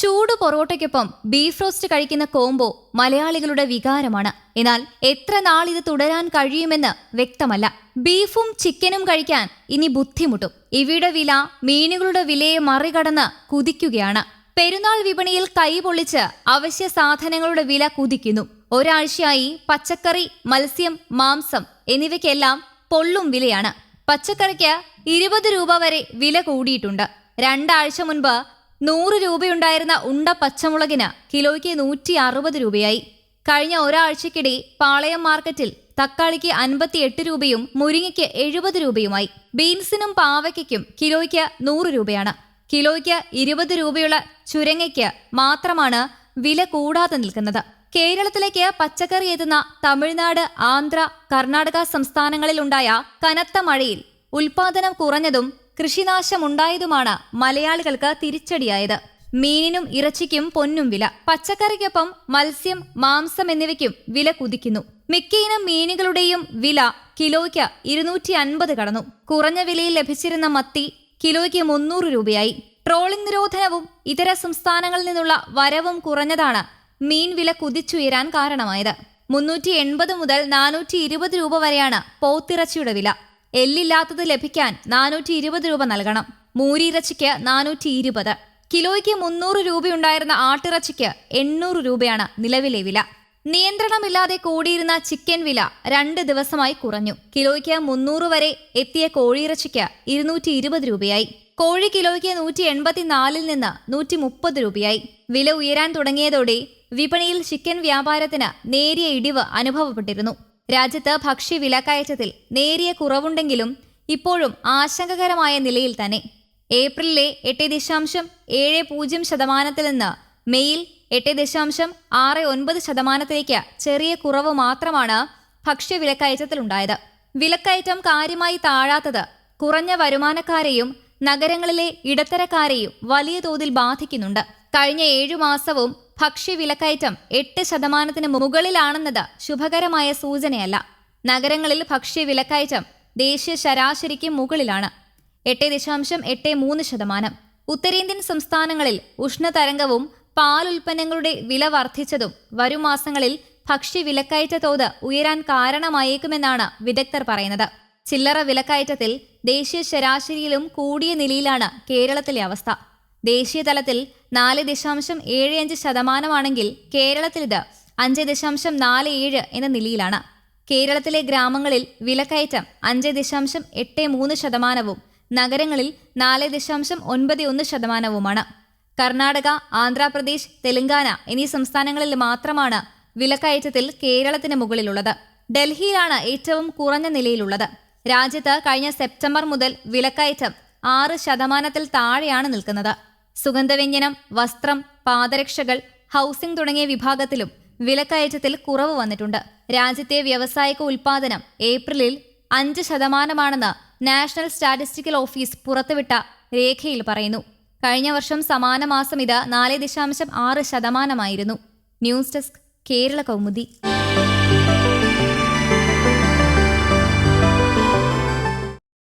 ചൂട് പൊറോട്ടയ്ക്കൊപ്പം beef roast കഴിക്കുന്ന കോംബോ മലയാളികളുടെ വികാരമാണ്. എന്നാൽ എത്ര നാൾ ഇത് തുടരാൻ കഴിയുമെന്ന് വ്യക്തമല്ല. ബീഫും ചിക്കനും കഴിക്കാൻ ഇനി ബുദ്ധിമുട്ടും. ഇവയുടെ വില മീനുകളുടെ വിലയെ മറികടന്ന് കുതിക്കുകയാണ്. പെരുന്നാൾ വിപണിയിൽ കൈ പൊളിച്ച് അവശ്യ സാധനങ്ങളുടെ വില കുതിക്കുന്നു. ഒരാഴ്ചയായി പച്ചക്കറി മത്സ്യം മാംസം എന്നിവയ്ക്കെല്ലാം പൊള്ളും വിലയാണ്. പച്ചക്കറിക്ക് ഇരുപത് രൂപ വരെ വില കൂടിയിട്ടുണ്ട്. രണ്ടാഴ്ച മുൻപ് നൂറ് രൂപയുണ്ടായിരുന്ന ഉണ്ട പച്ചമുളകിന് കിലോയ്ക്ക് നൂറ്റി അറുപത് രൂപയായി. കഴിഞ്ഞ ഒരാഴ്ചക്കിടെ പാളയം മാർക്കറ്റിൽ തക്കാളിക്ക് അൻപത്തിയെട്ട് രൂപയും മുരിങ്ങയ്ക്ക് എഴുപത് രൂപയുമായി. ബീൻസിനും പാവയ്ക്കും കിലോയ്ക്ക് നൂറ് രൂപയാണ്. കിലോയ്ക്ക് ഇരുപത് രൂപയുള്ള ചുരങ്ങയ്ക്ക് മാത്രമാണ് വില കൂടാതെ നിൽക്കുന്നത്. കേരളത്തിലേക്ക് പച്ചക്കറി എത്തുന്ന തമിഴ്നാട് ആന്ധ്ര കർണാടക സംസ്ഥാനങ്ങളിലുണ്ടായ കനത്ത മഴയിൽ ഉൽപാദനം കുറഞ്ഞതും കൃഷിനാശമുണ്ടായതുമാണ് മലയാളികൾക്ക് തിരിച്ചടിയായത്. മീനിനും ഇറച്ചിക്കും പൊന്നും വില. പച്ചക്കറിക്കൊപ്പം മത്സ്യം മാംസം എന്നിവയ്ക്കും വില കുതിക്കുന്നു. മിക്ക ഇനം മീനുകളുടെയും വില കിലോയ്ക്ക് ഇരുന്നൂറ്റി അൻപത് കടന്നു. കുറഞ്ഞ വിലയിൽ ലഭിച്ചിരുന്ന മത്തി കിലോയ്ക്ക് മുന്നൂറ് രൂപയായി. ട്രോളിംഗ് നിരോധനവും ഇതര സംസ്ഥാനങ്ങളിൽ നിന്നുള്ള വരവും കുറഞ്ഞതാണ് മീൻ വില കുതിച്ചുയരാൻ കാരണമായത്. മുന്നൂറ്റി എൺപത് മുതൽ നാനൂറ്റി ഇരുപത് രൂപ വരെയാണ് പോത്തിറച്ചിയുടെ വില. എല്ലില്ലാത്തത് ലഭിക്കാൻ നാനൂറ്റി ഇരുപത് രൂപ നൽകണം. മൂരിയിറച്ചിക്ക് നാനൂറ്റി ഇരുപത് കിലോയ്ക്ക് മുന്നൂറ് രൂപയുണ്ടായിരുന്ന ആട്ടിറച്ചിക്ക് എണ്ണൂറ് രൂപയാണ് നിലവിലെ വില. നിയന്ത്രണമില്ലാതെ കൂടിയിരുന്ന ചിക്കൻ വില രണ്ട് ദിവസമായി കുറഞ്ഞു. കിലോയ്ക്ക് മുന്നൂറ് വരെ എത്തിയ കോഴിയിറച്ചിക്ക് ഇരുന്നൂറ്റി ഇരുപത് രൂപയായി. കോഴി കിലോയ്ക്ക് നൂറ്റി എൺപത്തിനാലിൽ നിന്ന് നൂറ്റി മുപ്പത് രൂപയായി. വില ഉയരാൻ തുടങ്ങിയതോടെ വിപണിയിൽ ചിക്കൻ വ്യാപാരത്തിന് നേരിയ ഇടിവ് അനുഭവപ്പെട്ടിരുന്നു. രാജ്യത്ത് ഭക്ഷ്യ വിലക്കയറ്റത്തിൽ നേരിയ കുറവുണ്ടെങ്കിലും ഇപ്പോഴും ആശങ്കകരമായ നിലയിൽ തന്നെ. ഏപ്രിലിലെ എട്ട് ദശാംശം ഏഴ് പൂജ്യം ശതമാനത്തിൽ നിന്ന് മെയ്യിൽ എട്ട് ദശാംശം ആറ് ഒൻപത് ശതമാനത്തിലേക്ക് ചെറിയ കുറവ് മാത്രമാണ് ഭക്ഷ്യ വിലക്കയറ്റത്തിലുണ്ടായത് വിലക്കയറ്റം കാര്യമായി താഴാത്തത് കുറഞ്ഞ വരുമാനക്കാരെയും നഗരങ്ങളിലെ ഇടത്തരക്കാരെയും വലിയ തോതിൽ ബാധിക്കുന്നുണ്ട്. കഴിഞ്ഞ ഏഴു മാസവും ഭക്ഷ്യ വിലക്കയറ്റം എട്ട് ശതമാനത്തിന് മുകളിലാണെന്നത് ശുഭകരമായ സൂചനയല്ല. നഗരങ്ങളിൽ ഭക്ഷ്യ വിലക്കയറ്റം ദേശീയ ശരാശരിക്ക് മുകളിലാണ്. എട്ട് ദശാംശം എട്ട് മൂന്ന് ശതമാനം. ഉത്തരേന്ത്യൻ സംസ്ഥാനങ്ങളിൽ ഉഷ്ണതരംഗവും പാൽ ഉൽപ്പന്നങ്ങളുടെ വില വർദ്ധിച്ചതും വരും മാസങ്ങളിൽ ഭക്ഷ്യ വിലക്കയറ്റ തോത് ഉയരാൻ കാരണമായേക്കുമെന്നാണ് വിദഗ്ധർ പറയുന്നത്. ചില്ലറ വിലക്കയറ്റത്തിൽ ദേശീയ ശരാശരിയിലും കൂടിയ നിലയിലാണ് കേരളത്തിലെ അവസ്ഥ. ദേശീയ തലത്തിൽ നാല് ദശാംശം ഏഴ് അഞ്ച് ശതമാനമാണെങ്കിൽ കേരളത്തിൽ ഇത് അഞ്ച് ദശാംശം നാല് ഏഴ് എന്ന നിലയിലാണ്. കേരളത്തിലെ ഗ്രാമങ്ങളിൽ വിലക്കയറ്റം അഞ്ച് ദശാംശം എട്ട് മൂന്ന് ശതമാനവും നഗരങ്ങളിൽ നാല് ദശാംശം ഒൻപത് ഒന്ന് ശതമാനവുമാണ്. കർണാടക ആന്ധ്രാപ്രദേശ് തെലങ്കാന എന്നീ സംസ്ഥാനങ്ങളിൽ മാത്രമാണ് വിലക്കയറ്റത്തിൽ കേരളത്തിന് മുകളിലുള്ളത്. ഡൽഹിയിലാണ് ഏറ്റവും കുറഞ്ഞ നിലയിലുള്ളത്. രാജ്യത്ത് കഴിഞ്ഞ സെപ്റ്റംബർ മുതൽ വിലക്കയറ്റം ആറ് ശതമാനത്തിൽ താഴെയാണ് നിൽക്കുന്നത്. സുഗന്ധവ്യഞ്ജനം വസ്ത്രം പാദരക്ഷകൾ ഹൗസിംഗ് തുടങ്ങിയ വിഭാഗത്തിലും വിലക്കയറ്റത്തിൽ കുറവ് വന്നിട്ടുണ്ട്. രാജ്യത്തെ വ്യാവസായിക ഉൽപാദനം ഏപ്രിലിൽ അഞ്ച് ശതമാനമാണെന്ന് നാഷണൽ സ്റ്റാറ്റിസ്റ്റിക്കൽ ഓഫീസ് പുറത്തുവിട്ട രേഖയിൽ പറയുന്നു. കഴിഞ്ഞ വർഷം സമാന മാസം ഇത് നാല് ദശാംശം ആറ് ശതമാനമായിരുന്നു. News desk Kerala Kaumudi.